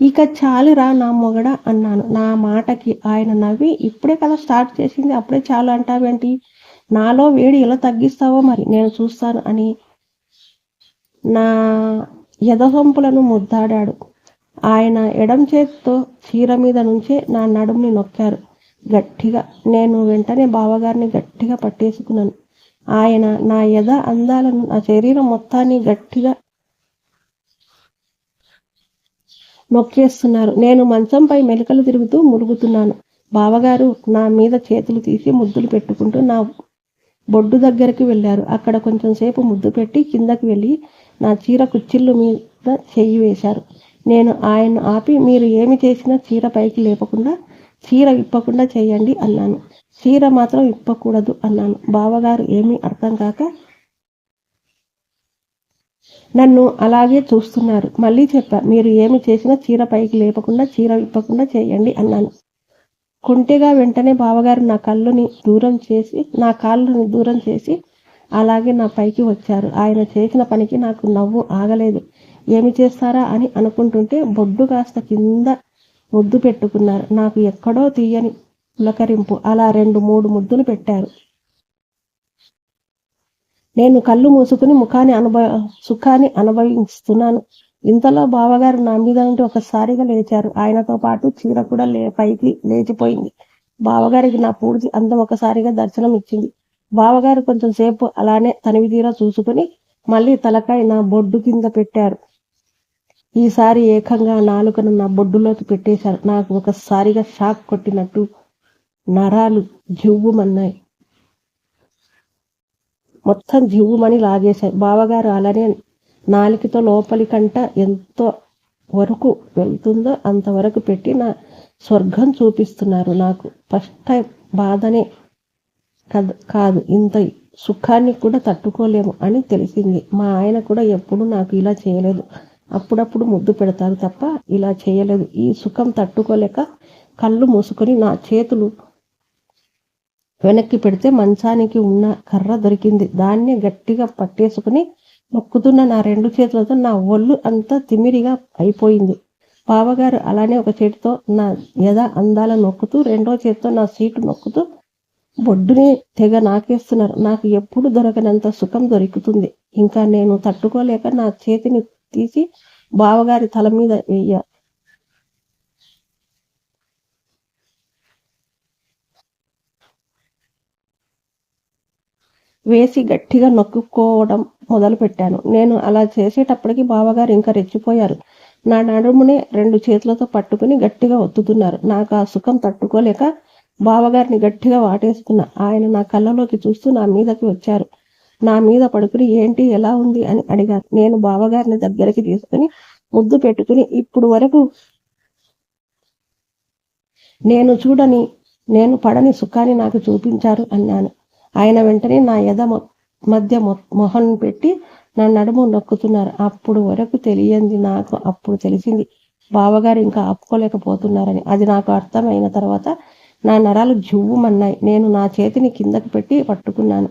ఇక చాలురా నా మొగడ అన్నాను. నా మాటకి ఆయన నవ్వి ఇప్పుడే కదా స్టార్ట్ చేసింది అప్పుడే చాలు అంటావేంటి? నాలో వేడి ఎలా తగ్గిస్తావో మరి నేను చూస్తాను అని నా ఎదసొంపులను ముద్దాడాడు. ఆయన ఎడం చేతితో చీర మీద నుంచే నా నడుముని నొక్కారు. గట్టిగా నేను వెంటనే బావగారిని గట్టిగా పట్టేసుకున్నాను. ఆయన నా యథ అందాలను నా శరీరం మొత్తాన్ని గట్టిగా నొక్కేస్తున్నారు నేను మంచంపై మెలికలు తిరుగుతూ మురుగుతున్నాను. బావగారు నా మీద చేతులు తీసి ముద్దులు పెట్టుకుంటూ నా బొడ్డు దగ్గరికి వెళ్ళారు. అక్కడ కొంచెం సేపు ముద్దు పెట్టి కిందకి వెళ్ళి నా చీర కుచ్చిళ్ళు మీద చెయ్యి వేశారు. నేను ఆయన్ను ఆపి మీరు ఏమి చేసినా చీర పైకి లేపకుండా చీర విప్పకుండా చేయండి అన్నాను. చీర మాత్రం ఇప్పకూడదు అన్నాను. బావగారు ఏమీ అర్థం కాక నన్ను అలాగే చూస్తున్నారు. మళ్ళీ చెప్పా మీరు ఏమి చేసినా చీర పైకి లేపకుండా చీర విప్పకుండా చేయండి అన్నాను. కుంటిగా వెంటనే బావగారు నా కళ్ళుని దూరం చేసి నా కాళ్ళని దూరం చేసి అలాగే నా పైకి వచ్చారు. ఆయన చేసిన పనికి నాకు నవ్వు ఆగలేదు. ఏమి చేస్తారా అని అనుకుంటుంటే బొడ్డు కాస్త కింద ముద్దు పెట్టుకున్నారు. నాకు ఎక్కడో తీయని పులకరింపు. అలా రెండు మూడు ముద్దులు పెట్టారు. నేను కళ్ళు మూసుకుని ముఖాన్ని అనుభవ సుఖాన్ని అనుభవిస్తున్నాను. ఇంతలో బావగారు నా మీద నుండి ఒకసారిగా లేచారు. ఆయనతో పాటు చీర కూడా లే పైకి లేచిపోయింది. బావగారికి నా పూర్తి అందం ఒకసారిగా దర్శనం ఇచ్చింది. బావగారు కొంచెం సేపు అలానే తనివి తీరా చూసుకుని మళ్ళీ తలకాయ నా బొడ్డు కింద పెట్టారు. ఈసారి ఏకంగా నాలుకను నా బొడ్డులోకి పెట్టేశారు. నాకు ఒకసారిగా షాక్ కొట్టినట్టు నరాలు జువ్వుమన్నాయి. మొత్తం జివ్వుమని లాగేశాయి బావగారు అలానే నాలికతో లోపలి కంట ఎంతో వరకు వెళ్తుందో అంతవరకు పెట్టి నా స్వర్గం చూపిస్తున్నారు నాకు. ఫస్ట్ టైం బాధనే కాదు ఇంత సుఖాన్ని కూడా తట్టుకోలేము అని తెలిసింది. మా ఆయన కూడా ఎప్పుడు నాకు ఇలా చేయలేదు. అప్పుడప్పుడు ముద్దు పెడతారు తప్ప ఇలా చేయలేదు. ఈ సుఖం తట్టుకోలేక కళ్ళు మూసుకొని నా చేతులు వెనక్కి పెడితే మంచానికి ఉన్న కర్ర దొరికింది. దాన్ని గట్టిగా పట్టేసుకుని నొక్కుతున్న నా రెండు చేతులతో నా ఒళ్ళు అంతా తిమిరిగా అయిపోయింది. బావగారు అలానే ఒక చేతితో నా యథ అందాల నొక్కుతూ రెండో చేతితో నా సీటు నొక్కుతూ బొడ్డుని తెగ నాకేస్తున్నారు. నాకు ఎప్పుడు దొరకనంత సుఖం దొరుకుతుంది. ఇంకా నేను తట్టుకోలేక నా చేతిని తీసి బావగారి తల మీద వేయ. వేసి గట్టిగా నొక్కుకోవడం మొదలుపెట్టాను. నేను అలా చేసేటప్పటికి బావగారు ఇంకా రెచ్చిపోయారు. నా నడుముని రెండు చేతులతో పట్టుకుని గట్టిగా ఒత్తుతున్నారు. నాకు ఆ సుఖం తట్టుకోలేక బావగారిని గట్టిగా వాటేస్తున్నా. ఆయన నా కళ్ళలోకి చూస్తూ నా మీదకి వచ్చారు. నా మీద పడుకుని ఏంటి ఎలా ఉంది అని అడిగారు. నేను బావగారిని దగ్గరికి తీసుకుని ముద్దు పెట్టుకుని ఇప్పుడు వరకు నేను చూడని నేను పడని సుఖాన్ని నాకు చూపించారు అన్నాను. ఆయన వెంటనే నా ఎద మధ్య మొహం పెట్టి నా నడుము నొక్కుతున్నారు. అప్పుడు వరకు తెలియంది నాకు అప్పుడు తెలిసింది బావగారు ఇంకా ఆపుకోలేకపోతున్నారని. అది నాకు అర్థమైన తర్వాత నా నరాలు జువ్వుమన్నాయి నేను నా చేతిని కిందకి పెట్టి పట్టుకున్నాను.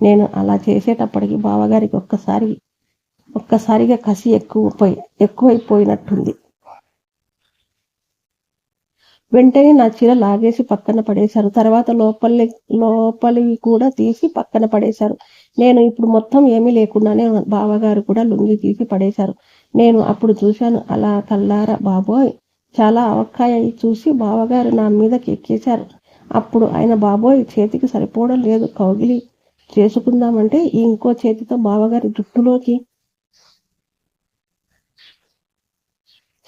నేను అలా చేసేటప్పటికి బావగారికి ఒక్కసారి ఒక్కసారిగా కసి ఎక్కువపోయి ఎక్కువైపోయినట్టుంది. వెంటనే నా చీర లాగేసి పక్కన పడేశారు. తర్వాత లోపలి లోపలివి కూడా తీసి పక్కన పడేశారు. నేను ఇప్పుడు మొత్తం ఏమీ లేకుండానే బావగారు కూడా లుంగి తీసి పడేశారు. నేను అప్పుడు చూశాను అలా కల్లారా బాబోయ్. చాలా అవకాయ చూసి బావగారు నా మీదకి ఎక్కేశారు అప్పుడు ఆయన బాబోయ్ చేతికి సరిపోవడం లేదు కౌగిలి. చేసుకుందామంటే ఇంకో చేతితో బావగారి జుట్టులోకి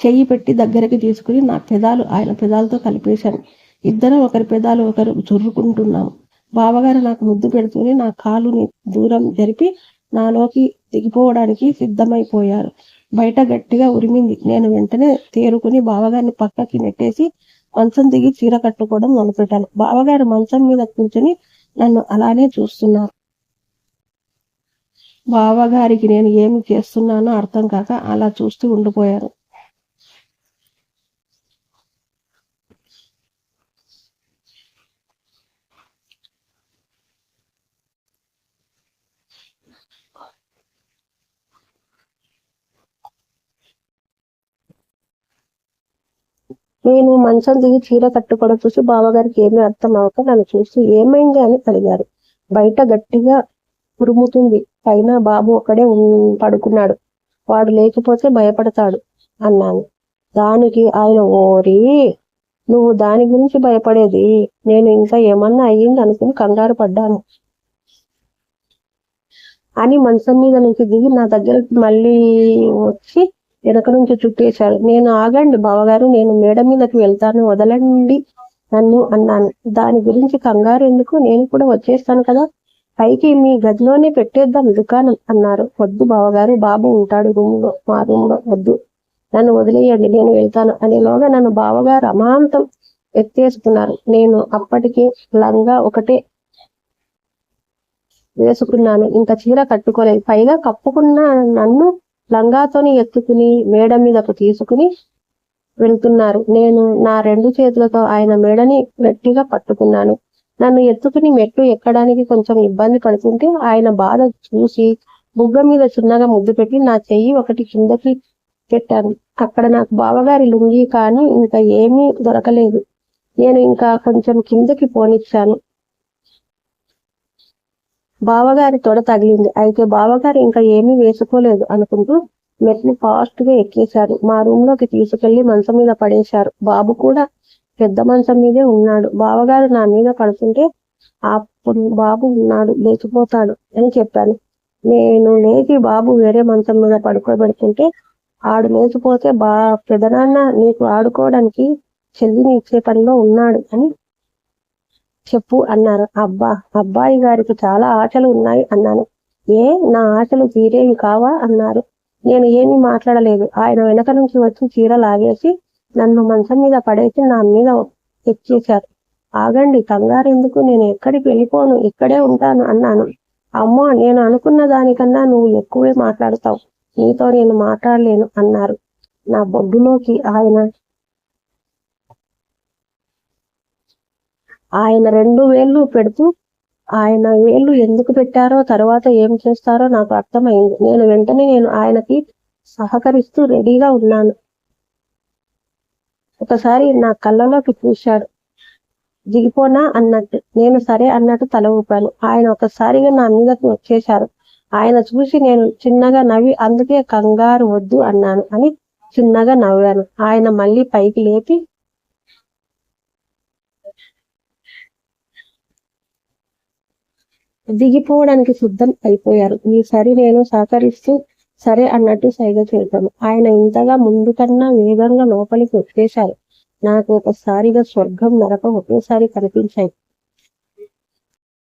చెయ్యి పెట్టి దగ్గరికి తీసుకుని నా పెదాలు ఆయన పెదాలతో కలిపేశాను. ఇద్దరం ఒకరి పెదాలు ఒకరు చుర్రుకుంటున్నాము బావగారు నాకు ముద్దు పెడుతూనే నా కాలుని దూరం జరిపి నాలోకి దిగిపోవడానికి సిద్ధమైపోయారు. బయట గట్టిగా ఉరిమింది. నేను వెంటనే తేరుకుని బావగారిని పక్కకి నెట్టేసి మంచం దిగి చీర కట్టుకోవడం మొదలుపెట్టాను. బావగారు మంచం మీద కూర్చొని నన్ను అలానే చూస్తున్నారు. బావగారికి నేను ఏమి చేస్తున్నానో అర్థం కాక అలా చూస్తూ ఉండిపోయారు. నేను మంచం దిగి చీర కట్టుకోవడం చూసి బావగారికి ఏమీ అర్థం అవ్వక నన్ను చూసి ఏమైంది అని అడిగారు. బయట గట్టిగా ఉరుముతుంది. పైన బాబు ఒకడే పడుకున్నాడు. వాడు లేకపోతే భయపడతాడు అన్నాను. దానికి ఆయన ఓరి నువ్వు దాని గురించి భయపడేది. నేను ఇంకా ఏమన్నా అయ్యింది అనుకుని కంగారు పడ్డాను. అని మంచం మీద నుంచి దిగి నా దగ్గరకి మళ్ళీ వచ్చి వెనక నుంచి చుట్టేశాడు నేను ఆగండి బావగారు నేను మేడ మీదకి వెళ్తాను వదలండి నన్ను అన్నాను. దాని గురించి కంగారు ఎందుకు? నేను కూడా వచ్చేస్తాను కదా. పైకి మీ గదిలోనే పెట్టేద్దాం దుకాణం అన్నారు. వద్దు బావగారు బాబు ఉంటాడు రూమ్లో మా రూమ్లో వద్దు. నన్ను వదిలేయండి నేను వెళ్తాను అనేలోగా నన్ను బావగారు అమాంతం ఎత్తేసుకున్నారు. నేను అప్పటికి లంగా ఒకటే వేసుకున్నాను. ఇంకా చీర కట్టుకోలేదు. పైగా కప్పుకున్న నన్ను లంగాతోని ఎత్తుకుని మేడ మీదకు తీసుకుని వెళ్తున్నారు. నేను నా రెండు చేతులతో ఆయన మేడని గట్టిగా పట్టుకున్నాను. నన్ను ఎత్తుకుని మెట్టు ఎక్కడానికి కొంచెం ఇబ్బంది పడుతుంటే ఆయన బాధ చూసి బుగ్గ మీద చిన్నగా ముద్దు పెట్టి నా చెయ్యి ఒకటి కిందకి పెట్టాను. అక్కడ నాకు బావగారి లుంగి కానీ ఇంకా ఏమీ దొరకలేదు. నేను ఇంకా కొంచెం కిందకి పోనిచ్చాను. బావగారి తొడ తగిలింది. అయితే బావగారు ఇంకా ఏమీ వేసుకోలేదు అనుకుంటూ మెట్ని ఫాస్ట్గా ఎక్కేశారు. మా రూమ్లోకి తీసుకెళ్ళి మంచం మీద పడేశారు. బాబు కూడా పెద్ద మంచం మీదే ఉన్నాడు. బావగారు నా మీద పడుతుంటే అప్పుడు బాబు ఉన్నాడు లేచిపోతాడు అని చెప్పాను. నేను లేచి బాబు వేరే మంచం మీద పడుకోబెడుతుంటే ఆడు లేచిపోతే బా పెదనాన్న నీకు ఆడుకోవడానికి చెల్లిని ఇచ్చే పనిలో ఉన్నాడు అని చెప్పు అన్నారు. అబ్బా అబ్బాయి గారికి చాలా ఆశలు ఉన్నాయి అన్నాను. ఏ నా ఆశలు తీరేవి కావా అన్నారు. నేను ఏమీ మాట్లాడలేదు. ఆయన వెనక నుంచి వచ్చి చీర లాగేసి నన్ను మంచం మీద పడేసి నా మీద ఎక్కేశారు. ఆగండి కంగారు ఎందుకు? నేను ఎక్కడికి వెళ్ళిపోను? ఇక్కడే ఉంటాను అన్నాను. అమ్మో నేను అనుకున్న దానికన్నా నువ్వు ఎక్కువే మాట్లాడతావు. నీతో నేను మాట్లాడలేను అన్నారు. నా బొడ్డులోకి ఆయన ఆయన రెండు వేళ్ళు పెడుతూ ఆయన వేళ్ళు ఎందుకు పెట్టారో తర్వాత ఏం చేస్తారో నాకు అర్థమైంది. నేను వెంటనే నేను ఆయనకి సహకరిస్తూ రెడీగా ఉన్నాను. ఒకసారి నా కళ్ళలోకి చూశాడు. దిగిపోనా అన్నట్టు. నేను సరే అన్నట్టు తల ఊపాను. ఆయన ఒకసారిగా నా మీదకు వచ్చేశారు. ఆయన చూసి నేను చిన్నగా నవ్వి అందుకే కంగారు వద్దు అన్నాను అని చిన్నగా నవ్వాను. ఆయన మళ్ళీ పైకి లేపి దిగిపోవడానికి సిద్ధం అయిపోయారు. ఈసారి నేను సహకరిస్తూ సరే అన్నట్టు సైగ చేశాను ఆయన ఇంతగా ముందు కన్నా వేగంగా లోపలికి వచ్చేశారు. నాకు ఒకసారిగా స్వర్గం నరకం ఒకేసారి కనిపించాయి.